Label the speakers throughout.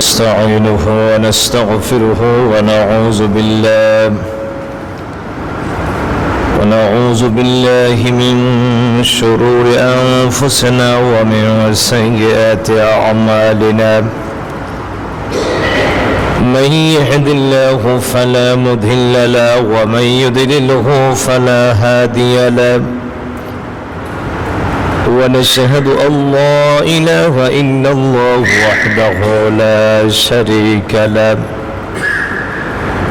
Speaker 1: نستعينه ونستغفره ونعوذ بالله ونعوذ بالله من شرور أنفسنا ومن سيئات أعمالنا. من يهد الله فلا مضل له ومن يضلله فلا هادي له. ونشهد أن لا إله إلا الله وحده لا شريك له.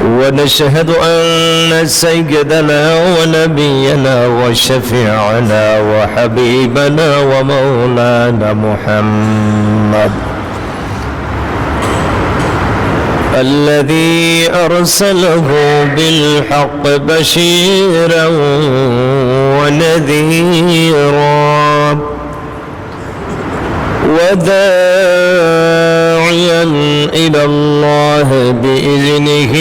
Speaker 1: ونشهد أن سيدنا ونبينا وشفيعنا وحبيبنا ومولانا محمد. الذي أرسله بالحق بشيرا ونذيرا. وداعيا إلى الله بإذنه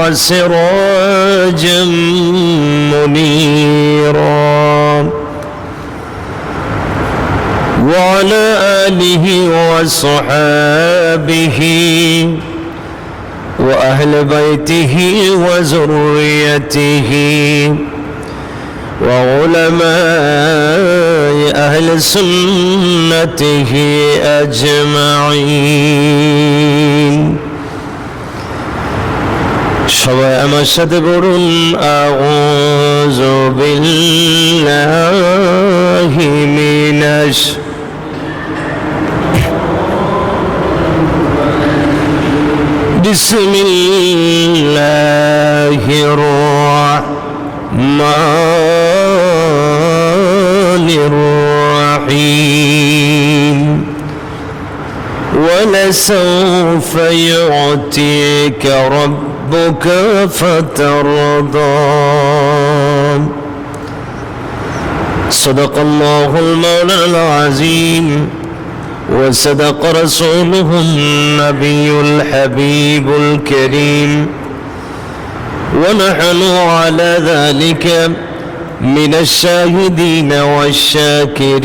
Speaker 1: وسراجا منيرا. وعلى آله وصحابه وأهل بيته وذريته. وعلماء أهل سنته أجمعين সবাই আমার সাথে বলুন আউযু বিল্লাহি মিনাশ بسم الله الرحمن ولسوف يعطيك ربك فترضى. صدق الله المولى العظيم وصدق رسوله النبي الحبيب الكريم. ونحن على ذلك من الشاهدين والشاكرين.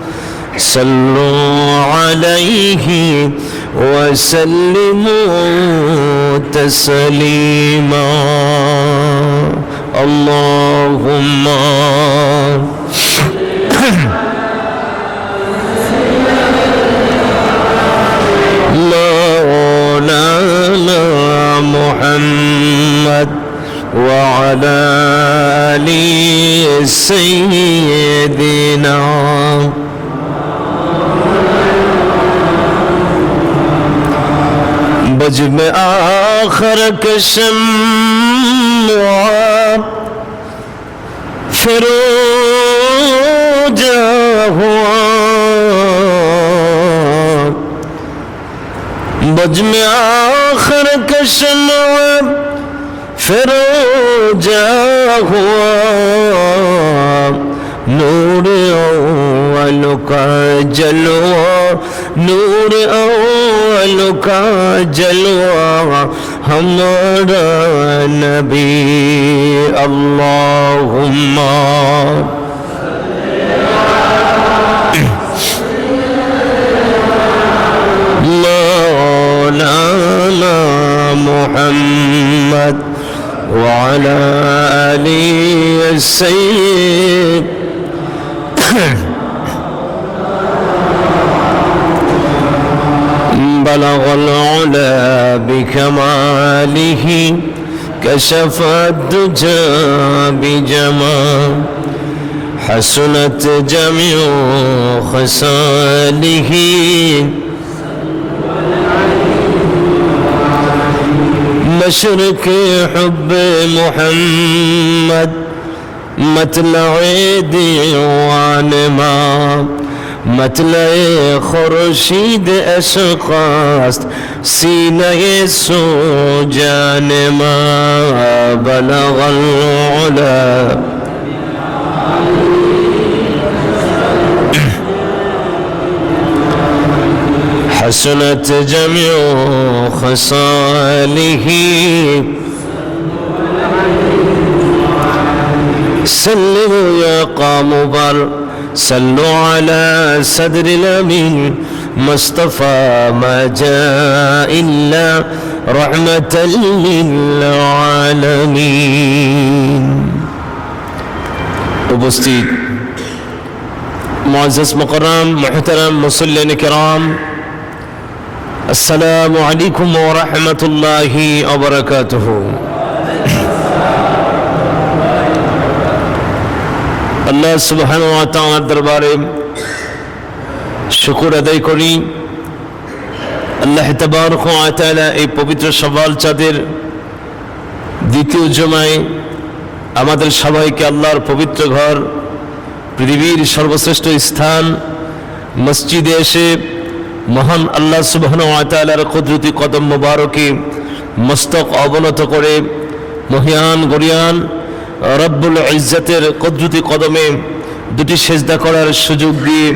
Speaker 1: صلوا عليه وسلموا تسليما. اللهم مولانا محمد وعلى آل سيدنا में आखर कसम फिर बज में आखर कसम फिर जा हुआ। नूर ओ का जलवा, नूर ओ अमल کا جلوہ ہمارا نبی اللہم مولانا محمد وعلى آله السيد بكماله كشف الدجى بجمال حسنت جميع خصاله مشرق حب محمد مطلع ديوان ما مطلع خورشید عشق است. سینه سو جان ما بلغ العلا. حسنت جميع خصاله. سلوا يا قام بر صلوا على صدر الأمين مصطفى ما جاء إلا رحمة للعالمين উপস্থিত معزز مقرم محترم مسلين كرام السلام عليكم ورحمة الله وبركاته আল্লাহ সুবহান দরবারে শুকর আদায় করি। আল্লাহ তাবারক এই পবিত্র সওয়াল চাঁদের দ্বিতীয় জমায় আমাদের সবাইকে আল্লাহর পবিত্র ঘর, পৃথিবীর সর্বশ্রেষ্ঠ স্থান, মসজিদে এসে মহান আল্লাহ সুবহান ওয়া তাআলার কুদরতি কদম মোবারকে মস্তক অবনত করে মহিয়ান গরিয়ান রব্বুল ইজ্জাতের কদরতি কদমে দুটি সেজদা করার সুযোগ দিয়ে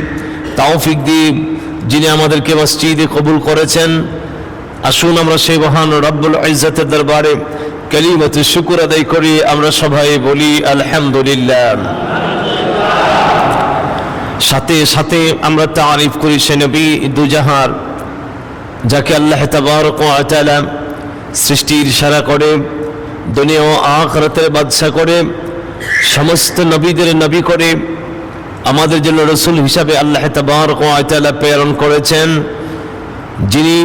Speaker 1: তাওফিক দিয়ে যিনি আমাদেরকে মসজিদে কবুল করেছেন, আসুন আমরা সেই মহান রব্বুল ইজ্জতের দরবারে কালিমতে শুকুর আদায় করি, আমরা সবাই বলি আলহামদুলিল্লাহ। সাথে সাথে আমরা তারিফ করি সে নবী দুজাহার, যাকে আল্লাহ তাবারক ওয়া সৃষ্টির সারা করে দুনিয়া ও আখরাতের বাদশা করে, সমস্ত নবীদের নবী করে, আমাদের জন্য রসুল হিসাবে আল্লাহ তাবারক ওয়া তাআলা প্রেরণ করেছেন। যিনি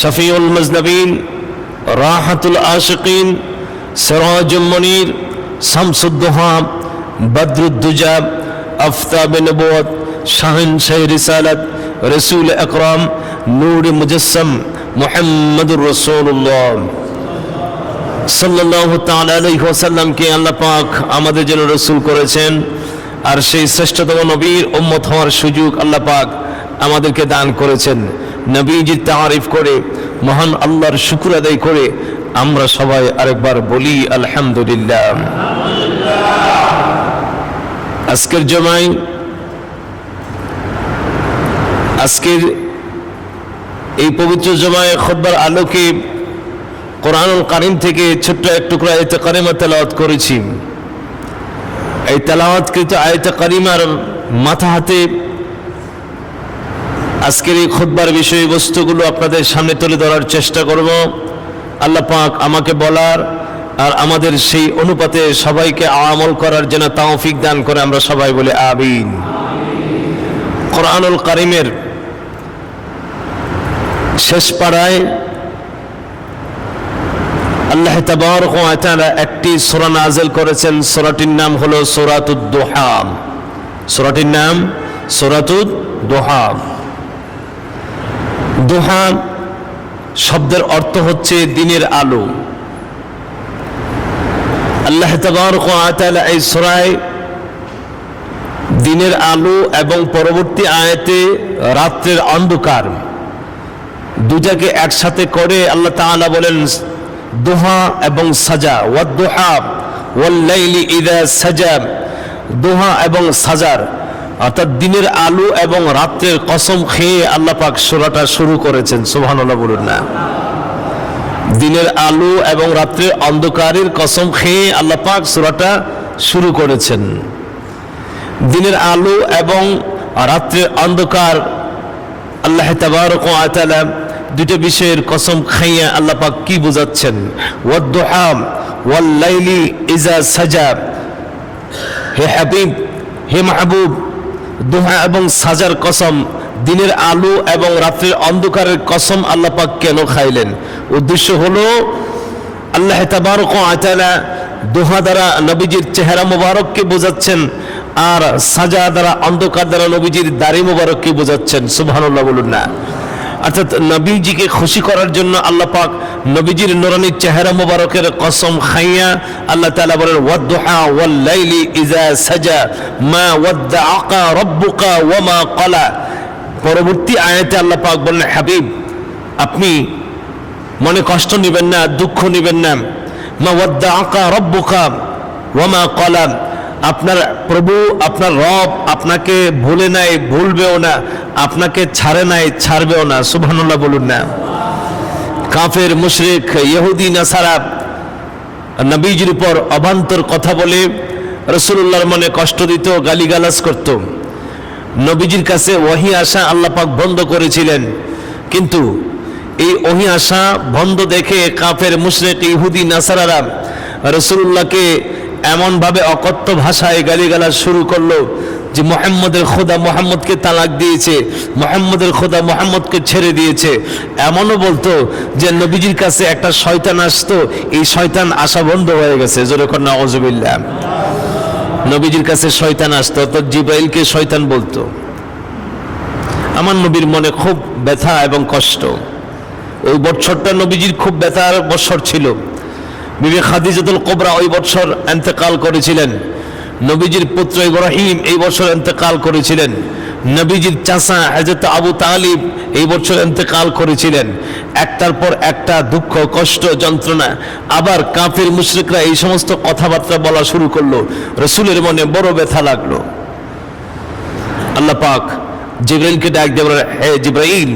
Speaker 1: শফিউল মজনবিন, রাহাতুল আশিকিন, সিরাজুল মনির, শামসুদ্দোহা, বদরুদ্দুজা, আফতাব নবুয়ত শাহিন শাহ রিসালাত, রসুল আকরাম, নূর মুজসম মোহাম্মদুর রসুল্লাহ সাল্লাহ তালাইসাল্লামকে আল্লাহ পাক আমাদের জন্য রসুল করেছেন। আর সেই শ্রেষ্ঠতম নবীর উম্মত হওয়ার সুযোগ আল্লাহ পাক আমাদেরকে দান করেছেন। নবীজির তারিফ করে, মহান আল্লাহর শুকুর আদায় করে আমরা সবাই আরেকবার বলি, আলহামদুলিল্লাহ। আজকের জমাই আজকের এই পবিত্র জমায় খোদ্বার আলোকে কোরআনুল কারিম থেকে ছোট্ট এক টুকরা আয়তে কারিমা তেলাওয়াত করেছি। এই তেলাওয়াতকৃত আয়তে কারিমার মাথা হাতে আজকের এই খোদবার বিষয়বস্তুগুলো আপনাদের সামনে তুলে ধরার চেষ্টা করব। আল্লাহ পাক আমাকে বলার আর আমাদের সেই অনুপাতে সবাইকে আমল করার যেন তাওফিক দান করে আমরা সবাই বলে আবিন কোরআনুল কারিমের শেষ পাড়ায় আল্লাহ তাবারক ওয়া একটি সূরা নাযিল করেছেন। সূরাটির নাম হলো সূরাতুদ দুহা সূরাটির নাম সূরাতুদ দুহা দুহা শব্দের অর্থ হচ্ছে দিনের আলো। আল্লাহ তাআলা এই সূরায় দিনের আলো এবং পরবর্তী আয়াতে রাত্রের অন্ধকার দুটাকে একসাথে করে আল্লাহ তাআলা বলেন দোহা এবং সাজা ইদা সাজা, দোহা এবং সাজার। অর্থাৎ দিনের আলু এবং রাত্রের কসম খেয়ে আল্লাহ পাক সোরাটা শুরু করেছেন, সুবহানাল্লাহ বলুন না। দিনের আলু এবং রাত্রের অন্ধকারের কসম খেয়ে আল্লাহ পাক সোরাটা শুরু করেছেন। দিনের আলো এবং রাত্রের অন্ধকার, আল্লাহ তাবারক ওয়া দুটো বিষয়ের কসম খাইয়া আল্লাহ পাক কি বোঝাচ্ছেন? ওয়াদ্দুহা ওয়াল লাইলি ইজা সাজা। হে হাবিব, হে মাহবুব, দোহা এবং সাজার কসম, দিনের আলো এবং রাত্রের অন্ধকারের কসম আল্লাহ পাক কেন খাইলেন? উদ্দেশ্য হলো, আল্লাহ তাবারক তাআলা দোহা দ্বারা নবীজির চেহারা মোবারককে বোঝাচ্ছেন আর সাজা দ্বারা অন্ধকার দ্বারা নবীজির দাড়ি মোবারককে বোঝাচ্ছেন। সুবহানাল্লাহ বলুন না। অর্থাৎ নবীজিকে খুশি করার জন্য আল্লাহ পাক নবীজির নুরানি চেহারা মোবারকের কসম খাইয়া আল্লাহ তাআলা বলেন, ওয়াদ্দুহা ওয়াল লাইলি ইজা সাজা, মা ওয়াদ্দাআকা রাব্বুকা ওয়া মা ক্বালা। পরবর্তী আয়াতে আল্লাহ পাক বললেন হাবিব, আপনি মনে কষ্ট নেবেন না, দুঃখ নেবেন না। মা ওয়াদ্দাআকা রাব্বুকা ওয়া মা ক্বালা। আপনার প্রভু, আপনার রব আপনাকে ভুলে নাই, ভুলবেও না, আপনাকে ছাড়ে নাই, ছাড়বেও না। সুবহানাল্লাহ বলুন না। কাফের, মুশরিক, ইহুদি, নাসারা, নবীজির উপর অবান্তর কথা বলে রসুল্লাহর মনে কষ্ট দিত, গালিগালাজ করত। নবীজির কাছে ওহি আশা আল্লাহ পাক বন্ধ করেছিলেন। কিন্তু এই ওহি আশা বন্ধ দেখে কাফের, মুশরেক, ইহুদি, নাসারারা রসুল্লাহকে এমনভাবে অকথ্য ভাষায় গালিগালাজ শুরু করল যে মোহাম্মদের খোদা মোহাম্মদকে তালাক দিয়েছে, মোহাম্মদের খোদা মোহাম্মদকে ছেড়ে দিয়েছে। এমনও বলতো যে নবীজির কাছে একটা শয়তান আসতো, এই শয়তান আসা বন্ধ হয়ে গেছে। কন্যা অজুবিল্লা নবীজির কাছে শয়তান আসতো তো জিব্রাইলকে শয়তান বলতো। আমার নবীর মনে খুব ব্যথা এবং কষ্ট। ওই বছরটা নবীজির খুব ব্যথার বৎসর ছিল। বিবে খাদিজাতুল কোবরা ওই বছর এন্তেকাল করেছিলেন। নবীজির পুত্র ইব্রাহিম এই বছর এন্তেকাল করেছিলেন। নবীজির চাষা হজরত আবু তালিব এই বছর এন্তেকাল করেছিলেন। একটার পর একটা দুঃখ, কষ্ট, যন্ত্রণা, আবার কাফির মুশরিকরা এই সমস্ত কথাবার্তা বলা শুরু করল। রসুলের মনে বড় ব্যথা লাগল। আল্লাহ পাক জিব্রাইলকে ডাক দিয়ে হে জিব্রাইল,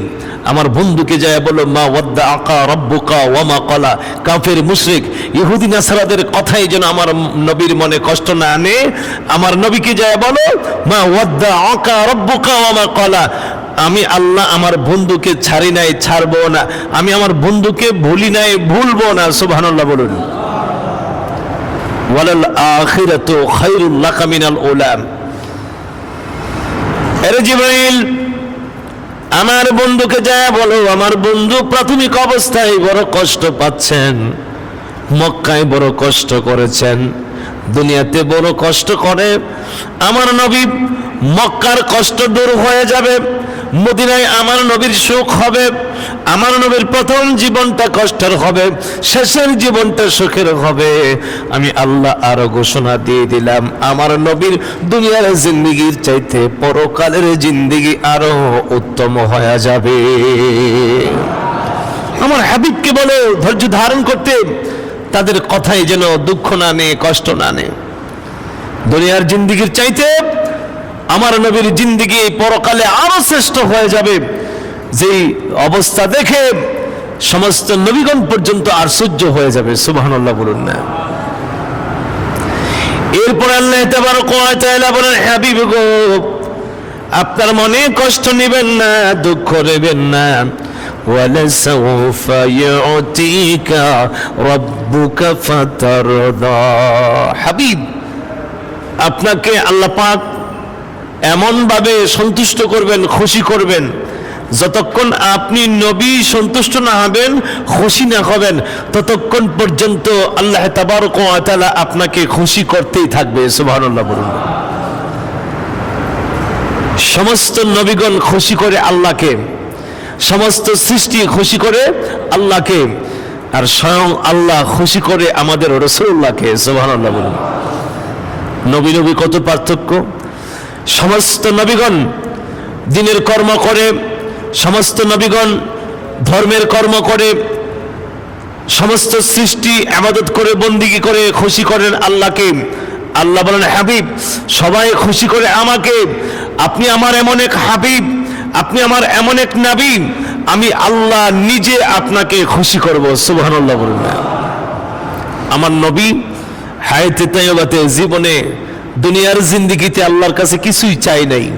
Speaker 1: আমার বন্ধুকে যায় বলো, মা ওয়াদ্দা আকা রব্বুকা ওয়ামা কলা কাফের, মুশরিক, ইহুদি, নাসারাদের কথাই যেন আমার নবীর মনে কষ্ট না আনে। আমার নবীকে যায় বলো, মা ওয়াদ্দা আকা রব্বুকা ওয়ামা কলা আমি আল্লাহ আমার বন্ধুকে ছাড়ি নাই, ছাড়বো না। আমি আমার বন্ধুকে ভুলি নাই, ভুলবো না। সুবহানাল্লাহ বলুন। ওয়ালাল আখিরাতু খায়রুল লাকা মিনাল উলাম। আমার বন্ধুকে যা বলো, আমার বন্ধু প্রাথমিক অবস্থায় বড় কষ্ট পাচ্ছেন, মক্কায় বড় কষ্ট করেছেন, দুনিয়াতে বড় কষ্ট করে, আমার নবী মক্কার কষ্ট দূর হয়ে যাবে মদিনায় আমার নবীর সুখ হবে, আমার নবীর প্রথম জীবনটা কষ্টের হবে, শেষের জীবনটা সুখের হবে। আমি আল্লাহ আরও ঘোষণা দিয়ে দিলাম, আমার নবীর দুনিয়ার জিন্দিগির চাইতে পরকালের জিন্দিগি আরও উত্তম হয়ে যাবে। আমার হাবিবকে বলে, ধৈর্য ধারণ করতে, তাদের কথাই যেন দুঃখ না নে কষ্ট না নে দুনিয়ার জিন্দিগির চাইতে আমার নবীর জিন্দিগি এই পরকালে আরো শ্রেষ্ঠ হয়ে যাবে যেই অবস্থা দেখে সমস্ত নবীগণ পর্যন্ত আর সহ্য হয়ে যাবে সুবহানাল্লাহ বলুন না এরপর আল্লাহ তাবারক ওয়া তাআলা বলেন হাবিব গো আপনার মনে কষ্ট নেবেন না দুঃখ নেবেন না ولسوف يعطيك ربك فترضى হাবিব আপনাকে আল্লাহ পাক এমন ভাবে সন্তুষ্ট করবেন, খুশি করবেন। যতক্ষণ আপনি নবী সন্তুষ্ট না হবেন, খুশি না হবেন, ততক্ষণ পর্যন্ত আল্লাহ তাবারক তাআলা আপনাকে খুশি করতেই থাকবে বলুন। সমস্ত নবীগণ খুশি করে আল্লাহকে, সমস্ত সৃষ্টি খুশি করে আল্লাহকে, আর স্বয়ং আল্লাহ খুশি করে আমাদের রসুল্লাহকে বলুন। নবী নবী কত পার্থক্য? সমস্ত নবীগণ দিনের কর্ম করে, সমস্ত নবীগণ ধর্মের কর্ম করে, সমস্ত সৃষ্টি আবাদত করে বন্দিগি করে, খুশি করেন আল্লাহকে। আল্লাহ বলেন, হাবিব, সবাই খুশি করে আমাকে। আপনি আমার এমন এক হাবিব, আপনি আমার এমন এক নাবি। আমি আল্লাহ নিজে আপনাকে খুশি করব। সুবহানাল্লাহ বলুন। আমার নবী হায়াতে জীবনে দুনিয়ার জিন্দিগিতে আল্লাহর কাছে কিছুই চাই নাই।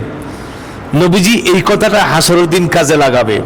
Speaker 1: নবীজি এই কথাটা হাসরের দিন কাজে লাগাবে।